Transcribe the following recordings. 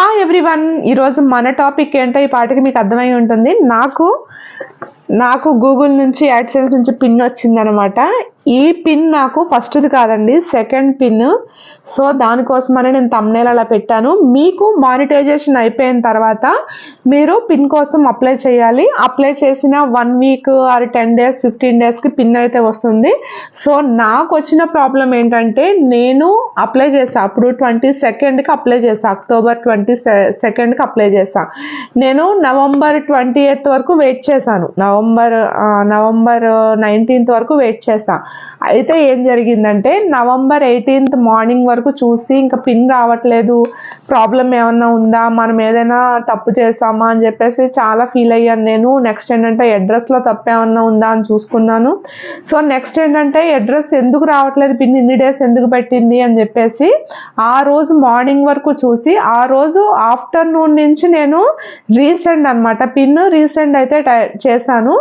Hi everyone ఈరోజు మన topic ఏంటో ఈ పాటకి మీకు అర్థమై ఉంటుంది. నాకు నాకు గూగుల్ నుంచి యాడ్సెన్స్ నుంచి పిన్ వచ్చిందనమాట. ఈ పిన్ నాకు ఫస్ట్ది కాదండి. సెకండ్ పిన్ సో దానికోసమని నేను తమ్నేల్ అలా పెట్టాను. మీకు మానిటైజేషన్ అయిపోయిన తర్వాత మీరు పిన్ కోసం అప్లై చేయాలి. అప్లై చేసిన one week or ten days fifteen డేస్కి పిన్ అయితే వస్తుంది. సో నాకు వచ్చిన ప్రాబ్లం ఏంటంటే నేను అప్లై చేసా. అప్పుడు ట్వంటీ సెకండ్కి అప్లై చేసా. అక్టోబర్ ట్వంటీ సెకండ్కి అప్లై చేసా. నేను నవంబర్ ట్వంటీ ఎయిత్ వరకు వెయిట్ చేశాను. నవంబర్ నవంబర్ నైన్టీన్త్ వరకు వెయిట్ చేసా. అయితే ఏం జరిగిందంటే నవంబర్ ఎయిటీన్త్ మార్నింగ్ వరకు చూసి ఇంకా పిన్ రావట్లేదు ప్రాబ్లం ఏమన్నా ఉందా మనం ఏదైనా తప్పు చేసామా అని చెప్పేసి చాలా ఫీల్ అయ్యాను నేను. నెక్స్ట్ ఏంటంటే అడ్రస్లో తప్పు ఏమన్నా ఉందా అని చూసుకున్నాను. సో నెక్స్ట్ ఏంటంటే అడ్రస్ ఎందుకు రావట్లేదు పిన్ ఇన్ని డేస్ ఎందుకు పెట్టింది అని చెప్పేసి ఆ రోజు మార్నింగ్ వరకు చూసి ఆ రోజు ఆఫ్టర్నూన్ నుంచి నేను రీసెండ్ అనమాట పిన్ రీసెండ్ అయితే టై- చేశాను.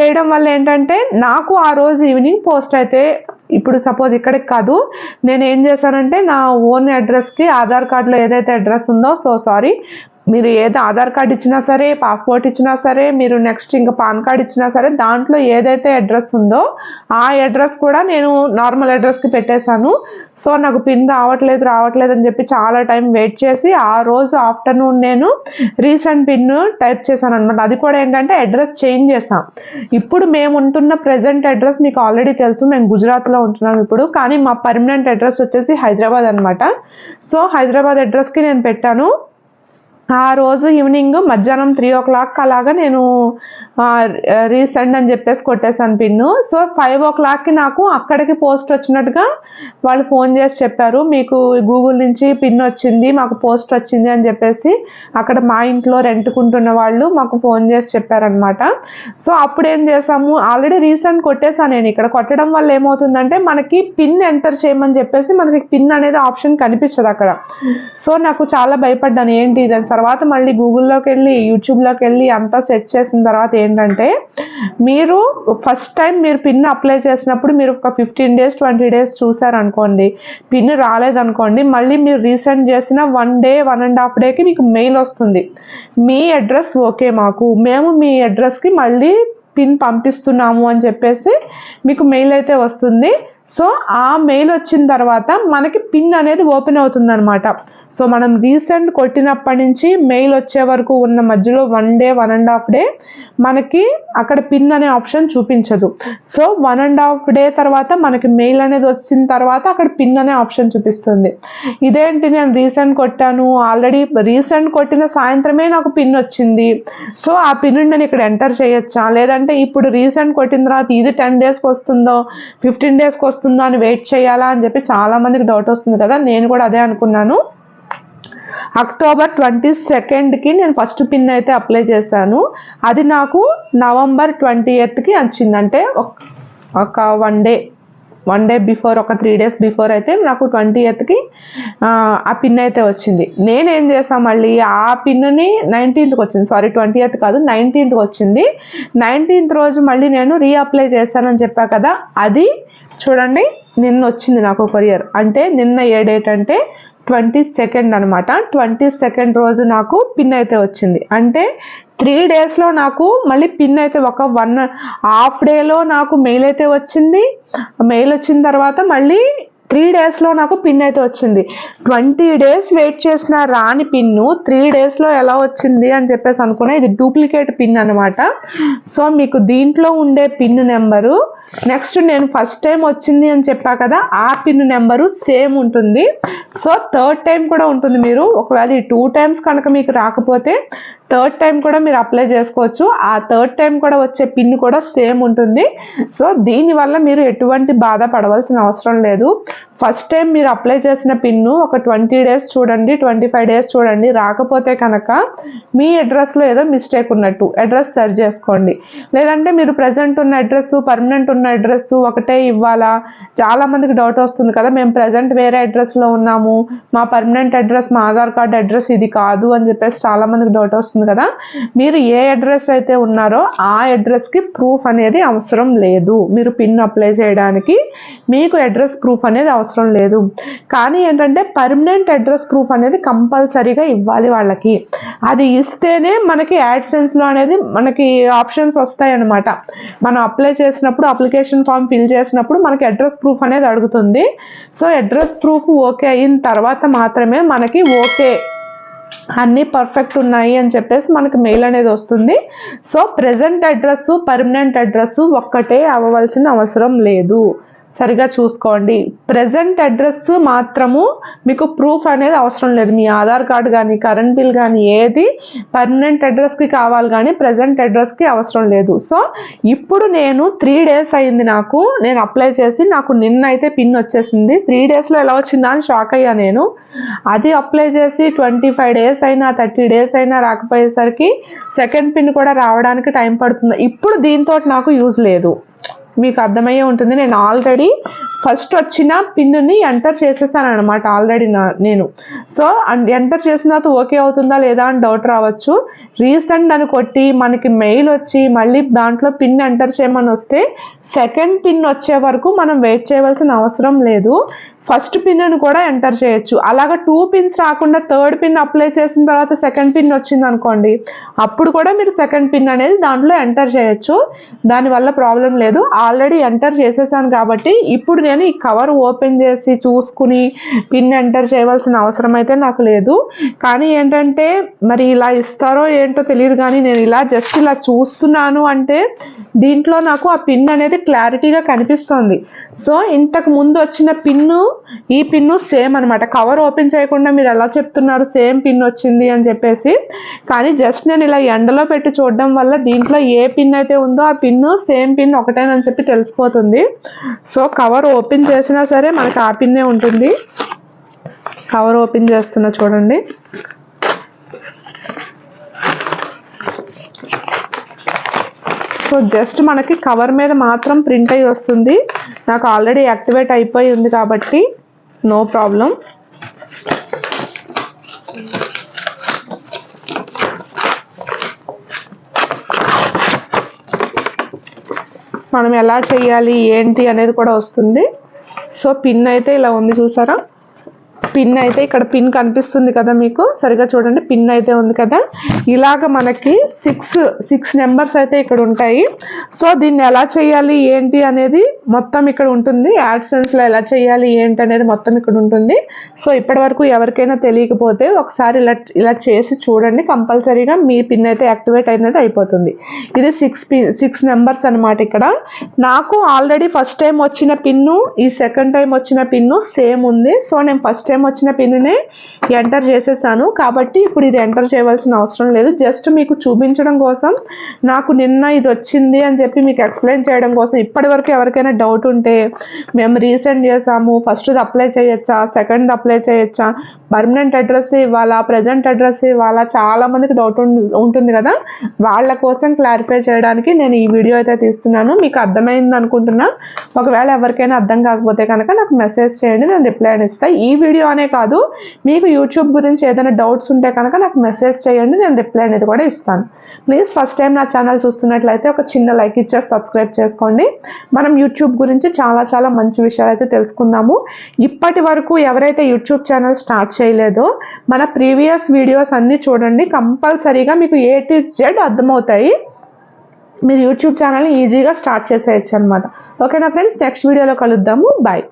చేయడం వల్ల ఏంటంటే నాకు ఆ రోజు ఈవినింగ్ పోస్ట్ అయితే ఇప్పుడు సపోజ్ ఇక్కడికి కాదు నేను ఏం చేశానంటే నా ఓన్ అడ్రస్కి ఆధార్ కార్డులో ఏదైతే అడ్రస్ ఉందో సో సారీ మీరు ఏదో ఆధార్ కార్డ్ ఇచ్చినా సరే పాస్పోర్ట్ ఇచ్చినా సరే మీరు నెక్స్ట్ ఇంకా పాన్ కార్డ్ ఇచ్చినా సరే దాంట్లో ఏదైతే అడ్రస్ ఉందో ఆ అడ్రస్ కూడా నేను నార్మల్ అడ్రస్కి పెట్టేశాను. సో నాకు పిన్ రావట్లేదు రావట్లేదు అని చెప్పి చాలా టైం వెయిట్ చేసి ఆ రోజు ఆఫ్టర్నూన్ నేను రీసెంట్ పిన్ టైప్ చేశాను అనమాట అది కూడా ఏంటంటే అడ్రస్ చేంజ్ చేసాం ఇప్పుడు మేము ఉంటున్న ప్రజెంట్ అడ్రస్ మీకు ఆల్రెడీ తెలుసు. మేము గుజరాత్లో ఉంటున్నాం ఇప్పుడు. కానీ మా పర్మనెంట్ అడ్రస్ వచ్చేసి హైదరాబాద్ అనమాట సో హైదరాబాద్ అడ్రస్కి నేను పెట్టాను. ఆ రోజు ఈవినింగ్ మధ్యాహ్నం త్రీ ఓ క్లాక్ అలాగా నేను రీసెండ్ అని చెప్పేసి కొట్టేశాను పిన్ను. సో ఫైవ్ ఓ క్లాక్కి నాకు అక్కడికి పోస్ట్ వచ్చినట్టుగా వాళ్ళు ఫోన్ చేసి చెప్పారు. మీకు గూగుల్ నుంచి పిన్ వచ్చింది మాకు పోస్ట్ వచ్చింది అని చెప్పేసి అక్కడ మా ఇంట్లో రెంట్కుంటున్న వాళ్ళు మాకు ఫోన్ చేసి చెప్పారనమాట సో అప్పుడు ఏం చేసాము ఆల్రెడీ రీసెంట్ కొట్టేశాను నేను. ఇక్కడ కొట్టడం వల్ల ఏమవుతుందంటే మనకి పిన్ ఎంటర్ చేయమని చెప్పేసి మనకి పిన్ అనేది ఆప్షన్ కనిపించదు అక్కడ. సో నాకు చాలా భయపడ్డాను. ఏంటి దాని తర్వాత మళ్ళీ గూగుల్లోకి వెళ్ళి యూట్యూబ్లోకి వెళ్ళి అంతా సెట్ చేసిన తర్వాత ఏంటంటే మీరు ఫస్ట్ టైం మీరు పిన్ అప్లై చేసినప్పుడు మీరు ఒక ఫిఫ్టీన్ డేస్ ట్వంటీ డేస్ చూసారనుకోండి పిన్ రాలేదనుకోండి మళ్ళీ మీరు రీసెంట్ చేసిన one day one and half డేకి మీకు మెయిల్ వస్తుంది. మీ అడ్రస్ ఓకే మాకు. మేము మీ అడ్రస్కి మళ్ళీ పిన్ పంపిస్తున్నాము అని చెప్పేసి మీకు మెయిల్ అయితే వస్తుంది. సో ఆ మెయిల్ వచ్చిన తర్వాత మనకి పిన్ అనేది ఓపెన్ అవుతుంది అనమాట సో మనం రీసెంట్ కొట్టినప్పటి నుంచి మెయిల్ వచ్చే వరకు ఉన్న మధ్యలో one day one and half day మనకి అక్కడ పిన్ అనే ఆప్షన్ చూపించదు. So one and half day తర్వాత మనకి మెయిల్ అనేది వచ్చిన తర్వాత అక్కడ పిన్ అనే ఆప్షన్ చూపిస్తుంది. ఇదేంటి నేను రీసెంట్ కొట్టాను? ఆల్రెడీ రీసెంట్ కొట్టిన సాయంత్రమే నాకు పిన్ వచ్చింది. సో ఆ పిన్ నేను ఇక్కడ ఎంటర్ చేయొచ్చా? లేదంటే ఇప్పుడు రీసెంట్ కొట్టిన తర్వాత ఇది టెన్ డేస్కి వస్తుందో ఫిఫ్టీన్ డేస్కి వస్తుందో అని వెయిట్ చేయాలా అని చెప్పి చాలా మందికి డౌట్ వస్తుంది కదా. నేను కూడా అదే అనుకున్నాను. అక్టోబర్ ట్వంటీ సెకండ్కి నేను ఫస్ట్ పిన్ అయితే అప్లై చేశాను. అది నాకు నవంబర్ ట్వంటీ ఎయిత్కి వచ్చింది అంటే ఒక- one day one day before ఒక త్రీ డేస్ బిఫోర్ అయితే నాకు ట్వంటీ ఎయిత్కి ఆ పిన్ అయితే వచ్చింది. నేనేం చేసాను మళ్ళీ? ఆ పిన్ని నైన్టీన్త్కి వచ్చింది. సారీ ట్వంటీ ఎయిత్ కాదు నైన్టీన్త్కి వచ్చింది. నైన్టీన్త్ రోజు మళ్ళీ నేను రీఅప్లై చేశానని చెప్పా కదా అది చూడండి నిన్న వచ్చింది నాకు కొరియర్. అంటే నిన్న ఏ డేట్ అంటే ట్వంటీ సెకండ్ అనమాట ట్వంటీ సెకండ్ రోజు నాకు పిన్ అయితే వచ్చింది. అంటే త్రీ డేస్లో నాకు మళ్ళీ పిన్ అయితే ఒక వన్ హాఫ్ డేలో నాకు మెయిల్ అయితే వచ్చింది. మెయిల్ వచ్చిన తర్వాత మళ్ళీ త్రీ డేస్లో నాకు పిన్ అయితే వచ్చింది. ట్వంటీ డేస్ వెయిట్ చేసిన రాని పిన్ను త్రీ డేస్లో ఎలా వచ్చింది అని చెప్పేసి అనుకున్నా. ఇది డూప్లికేట్ పిన్ అనమాట సో మీకు దీంట్లో ఉండే పిన్ నెంబరు నెక్స్ట్ నేను ఫస్ట్ టైం వచ్చింది అని చెప్పా కదా ఆ పిన్ నెంబరు సేమ్ ఉంటుంది. సో థర్డ్ టైం కూడా ఉంటుంది మీరు. ఒకవేళ ఈ టూ టైమ్స్ కనుక మీకు రాకపోతే థర్డ్ టైం కూడా మీరు అప్లై చేసుకోవచ్చు. ఆ థర్డ్ టైం కూడా వచ్చే పిన్ కూడా సేమ్ ఉంటుంది. సో దీనివల్ల మీరు ఎటువంటి బాధ పడవలసిన అవసరం లేదు. ఫస్ట్ టైం మీరు అప్లై చేసిన పిన్ను ఒక ట్వంటీ డేస్ చూడండి ట్వంటీ ఫైవ్ డేస్ చూడండి. రాకపోతే కనుక మీ అడ్రస్లో ఏదో మిస్టేక్ ఉన్నట్టు అడ్రస్ సెర్చ్ చేసుకోండి. లేదంటే మీరు ప్రజెంట్ ఉన్న అడ్రస్ పర్మనెంట్ ఉన్న అడ్రస్ ఒకటే ఇవ్వాలా? చాలా మందికి డౌట్ వస్తుంది కదా మేము ప్రజెంట్ వేరే అడ్రస్లో ఉన్నాము మా పర్మనెంట్ అడ్రస్ మా ఆధార్ కార్డ్ అడ్రస్ ఇది కాదు అని చెప్పేసి చాలామందికి డౌట్ వస్తుంది కదా. మీరు ఏ అడ్రస్ అయితే ఉన్నారో ఆ అడ్రస్కి ప్రూఫ్ అనేది అవసరం లేదు. మీరు పిన్ అప్లై చేయడానికి మీకు అడ్రస్ ప్రూఫ్ అనేది అవసరం అవసరం లేదు. కానీ ఏంటంటే పర్మనెంట్ అడ్రస్ ప్రూఫ్ అనేది కంపల్సరీగా ఇవ్వాలి వాళ్ళకి. అది ఇస్తేనే మనకి యాడ్సెన్స్లో అనేది మనకి ఆప్షన్స్ వస్తాయి అన్నమాట మనం అప్లై చేసినప్పుడు అప్లికేషన్ ఫామ్ ఫిల్ చేసినప్పుడు మనకి అడ్రస్ ప్రూఫ్ అనేది అడుగుతుంది. సో అడ్రస్ ప్రూఫ్ ఓకే అయిన తర్వాత మాత్రమే మనకి ఓకే అన్నీ పర్ఫెక్ట్ ఉన్నాయి అని చెప్పేసి మనకి మెయిల్ అనేది వస్తుంది. So present address permanent address ఒక్కటే అవ్వవలసిన అవసరం లేదు. సరిగా చూసుకోండి. ప్రజెంట్ అడ్రస్ మాత్రము మీకు ప్రూఫ్ అనేది అవసరం లేదు. మీ ఆధార్ కార్డు కానీ కరెంట్ బిల్ కానీ ఏది పర్మనెంట్ అడ్రస్కి కావాలి కానీ ప్రజెంట్ అడ్రస్కి అవసరం లేదు. సో ఇప్పుడు నేను త్రీ డేస్ అయింది నాకు. నేను అప్లై చేసి నాకు నిన్న అయితే పిన్ వచ్చేసింది. త్రీ డేస్లో ఎలా వచ్చిందా అని షాక్ అయ్యా నేను. అది అప్లై చేసి ట్వంటీ ఫైవ్ డేస్ అయినా థర్టీ డేస్ అయినా రాకపోయేసరికి సెకండ్ పిన్ కూడా రావడానికి టైం పడుతుంది. ఇప్పుడు దీంతో నాకు యూజ్ లేదు. మీకు అర్థమయ్యే ఉంటుంది. నేను ఆల్రెడీ ఫస్ట్ వచ్చిన పిన్ని ఎంటర్ చేసేసాను అనమాట ఆల్రెడీ నా నేను. సో ఎంటర్ చేసిన తర్వాత ఓకే అవుతుందా లేదా అని డౌట్ రావచ్చు. రీసెంట్ అని కొట్టి మనకి మెయిల్ వచ్చి మళ్ళీ దాంట్లో పిన్ ఎంటర్ చేయమని వస్తే సెకండ్ పిన్ వచ్చే వరకు మనం వెయిట్ చేయవలసిన అవసరం లేదు. ఫస్ట్ పిన్ అని కూడా ఎంటర్ చేయొచ్చు. అలాగ టూ పిన్స్ రాకుండా థర్డ్ పిన్ అప్లై చేసిన తర్వాత సెకండ్ పిన్ వచ్చింది అనుకోండి అప్పుడు కూడా మీరు సెకండ్ పిన్ అనేది దాంట్లో ఎంటర్ చేయొచ్చు. దానివల్ల ప్రాబ్లం లేదు. ఆల్రెడీ ఎంటర్ చేసేసాను కాబట్టి ఇప్పుడు నేను ఈ కవర్ ఓపెన్ చేసి చూసుకుని పిన్ ఎంటర్ చేయవలసిన అవసరం అయితే నాకు లేదు. కానీ ఏంటంటే మరి ఇలా ఇస్తారో ఏంటో తెలియదు కానీ నేను ఇలా జస్ట్ ఇలా చూస్తున్నాను అంటే దీంట్లో నాకు ఆ పిన్ అనేది క్లారిటీగా కనిపిస్తుంది. సో ఇంతకు ముందు వచ్చిన పిన్ను ఈ పిన్ను సేమ్ అనమాట కవర్ ఓపెన్ చేయకుండా మీరు ఎలా చెప్తున్నారు? సేమ్ పిన్ వచ్చింది అని చెప్పేసి. కానీ జస్ట్ నేను ఇలా ఎండలో పెట్టి చూడడం వల్ల దీంట్లో ఏ పిన్ అయితే ఉందో ఆ పిన్ను సేమ్ పిన్ ఒకటేనని చెప్పి తెలిసిపోతుంది. సో కవర్ ఓపెన్ చేసినా సరే మనకు ఆ పిన్నే ఉంటుంది. కవర్ ఓపెన్ చేస్తున్నా చూడండి. సో జస్ట్ మనకి కవర్ మీద మాత్రం ప్రింట్ అయ్యి వస్తుంది. నాకు ఆల్రెడీ యాక్టివేట్ అయిపోయి ఉంది కాబట్టి నో ప్రాబ్లం మనం ఎలా చేయాలి ఏంటి అనేది కూడా వస్తుంది. సో పిన్ అయితే ఇలా ఉంది చూసారా? పిన్ అయితే ఇక్కడ పిన్ కనిపిస్తుంది కదా మీకు? సరిగా చూడండి పిన్ అయితే ఉంది కదా? ఇలాగ మనకి సిక్స్ సిక్స్ నెంబర్స్ అయితే ఇక్కడ ఉంటాయి. సో దీన్ని ఎలా చేయాలి ఏంటి అనేది మొత్తం ఇక్కడ ఉంటుంది. యాడ్సెన్స్లో ఎలా చేయాలి ఏంటి అనేది మొత్తం ఇక్కడ ఉంటుంది. సో ఇప్పటి వరకు ఎవరికైనా తెలియకపోతే ఒకసారి ఇలా ఇలా చేసి చూడండి. కంపల్సరీగా మీ పిన్ అయితే యాక్టివేట్ అయినది అయిపోతుంది. ఇది సిక్స్ పిన్ సిక్స్ నెంబర్స్ అనమాట ఇక్కడ. నాకు ఆల్రెడీ ఫస్ట్ టైం వచ్చిన పిన్ను ఈ సెకండ్ టైం వచ్చిన పిన్ను సేమ్ ఉంది. సో నేను ఫస్ట్ టైం వచ్చిన పిన్నునే ఎంటర్ చేసేసాను. కాబట్టి ఇప్పుడు ఇది ఎంటర్ చేయవలసిన అవసరం లేదు. జస్ట్ మీకు చూపించడం కోసం నాకు నిన్న ఇది వచ్చింది అని చెప్పి మీకు ఎక్స్ప్లెయిన్ చేయడం కోసం ఇప్పటివరకు ఎవరికైనా డౌట్ ఉంటే మేము రీసెండ్ చేసాము. ఫస్ట్ అప్లై చేయొచ్చా? సెకండ్ అప్లై చేయొచ్చా? పర్మనెంట్ అడ్రస్ ఇవ్వాలా? ప్రజెంట్ అడ్రస్ ఇవ్వాలా? చాలా మందికి డౌట్ ఉంటుంది కదా? వాళ్ళ కోసం క్లారిఫై చేయడానికి నేను ఈ వీడియో అయితే తీస్తున్నాను. మీకు అర్థమైంది అనుకుంటున్నా. ఒకవేళ ఎవరికైనా అర్థం కాకపోతే కనుక నాకు మెసేజ్ చేయండి. నేను రిప్లై అని ఇస్తాను ఈ వీడియో అనే కాదు. మీకు యూట్యూబ్ గురించి ఏదైనా డౌట్స్ ఉంటే కనుక నాకు మెసేజ్ చేయండి నేను రిప్లై అనేది కూడా ఇస్తాను. ప్లీజ్ ఫస్ట్ టైం నా ఛానల్ చూస్తున్నట్లయితే ఒక చిన్న లైక్ ఇచ్చేసి సబ్స్క్రైబ్ చేసుకోండి. మనం యూట్యూబ్ గురించి చాలా చాలా మంచి విషయాలు అయితే తెలుసుకుందాము ఇప్పటి వరకు ఎవరైతే యూట్యూబ్ ఛానల్ స్టార్ట్ చేయలేదో మన ప్రీవియస్ వీడియోస్ అన్నీ చూడండి. కంపల్సరీగా మీకు ఏ టు జెడ్ అర్థమవుతాయి. మీరు యూట్యూబ్ ఛానల్ని ఈజీగా స్టార్ట్ చేసేయచ్చు అనమాట ఓకేనా ఫ్రెండ్స్ నెక్స్ట్ వీడియోలో కలుద్దాము. బాయ్